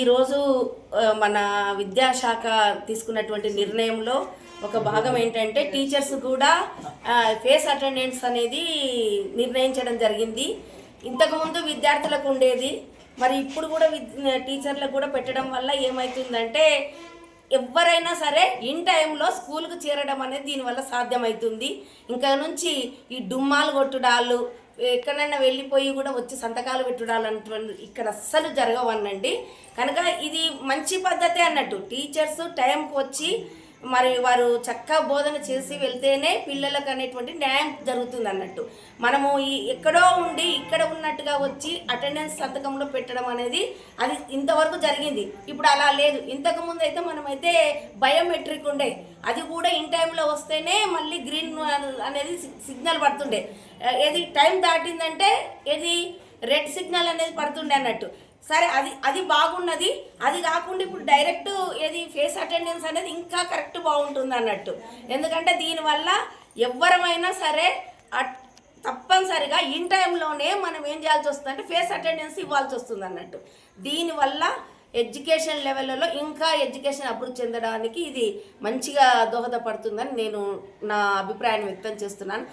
ఈరోజు మన విద్యాశాఖ తీసుకున్నటువంటి నిర్ణయంలో ఒక భాగం ఏంటంటే టీచర్స్ కూడా ఫేస్ అటెండెన్స్ అనేది నిర్ణయించడం జరిగింది. ఇంతకుముందు విద్యార్థులకు ఉండేది మరి ఇప్పుడు కూడా విద్ టీచర్లకు కూడా పెట్టడం వల్ల ఏమవుతుందంటే ఎవరైనా సరే ఇన్ టైంలో స్కూల్కి చేరడం అనేది దీనివల్ల సాధ్యమవుతుంది ఇంకా నుంచి ఈ డుమ్మాలు కొట్టుడాలు ఎక్కడైనా వెళ్ళిపోయి కూడా వచ్చి సంతకాలు పెట్టుడాలు ఇక్కడ అస్సలు జరగవనండి కనుక ఇది మంచి పద్ధతే అన్నట్టు. టీచర్స్ టైంకి వచ్చి మరి వారు చక్కగా బోధన చేసి వెళ్తేనే పిల్లలకు అనేటువంటి న్యాయం జరుగుతుంది అన్నట్టు. మనము ఈ ఎక్కడో ఉండి ఇక్కడ ఉన్న డైరెక్ట్గా వచ్చి అటెండెన్స్ సంతకంలో పెట్టడం అనేది అది ఇంతవరకు జరిగింది. ఇప్పుడు అలా లేదు. ఇంతకుముందు అయితే మనమైతే బయోమెట్రిక్ ఉండే. అది కూడా ఇన్ టైంలో వస్తేనే మళ్ళీ గ్రీన్ అనేది సిగ్నల్ పడుతుండే. ఏది టైం దాటిందంటే ఏది రెడ్ సిగ్నల్ అనేది పడుతుండే అన్నట్టు. సరే అది అది బాగున్నది. అది కాకుండా ఇప్పుడు డైరెక్ట్ ఏది ఫేస్ అటెండెన్స్ అనేది ఇంకా కరెక్ట్ బాగుంటుంది అన్నట్టు. ఎందుకంటే దీనివల్ల ఎవరమైనా సరే అట్- తప్పనిసరిగా ఇన్ టైంలోనే మనం ఏం చేయాల్సి వస్తుంది అంటే ఫేస్ అటెండెన్స్ ఇవ్వాల్సి వస్తుంది అన్నట్టు. దీనివల్ల ఎడ్యుకేషన్ లెవెల్లో ఇంకా ఎడ్యుకేషన్ అభివృద్ధి చెందడానికి ఇది మంచిగా దోహదపడుతుందని నేను నా అభిప్రాయాన్ని వ్యక్తం చేస్తున్నాను.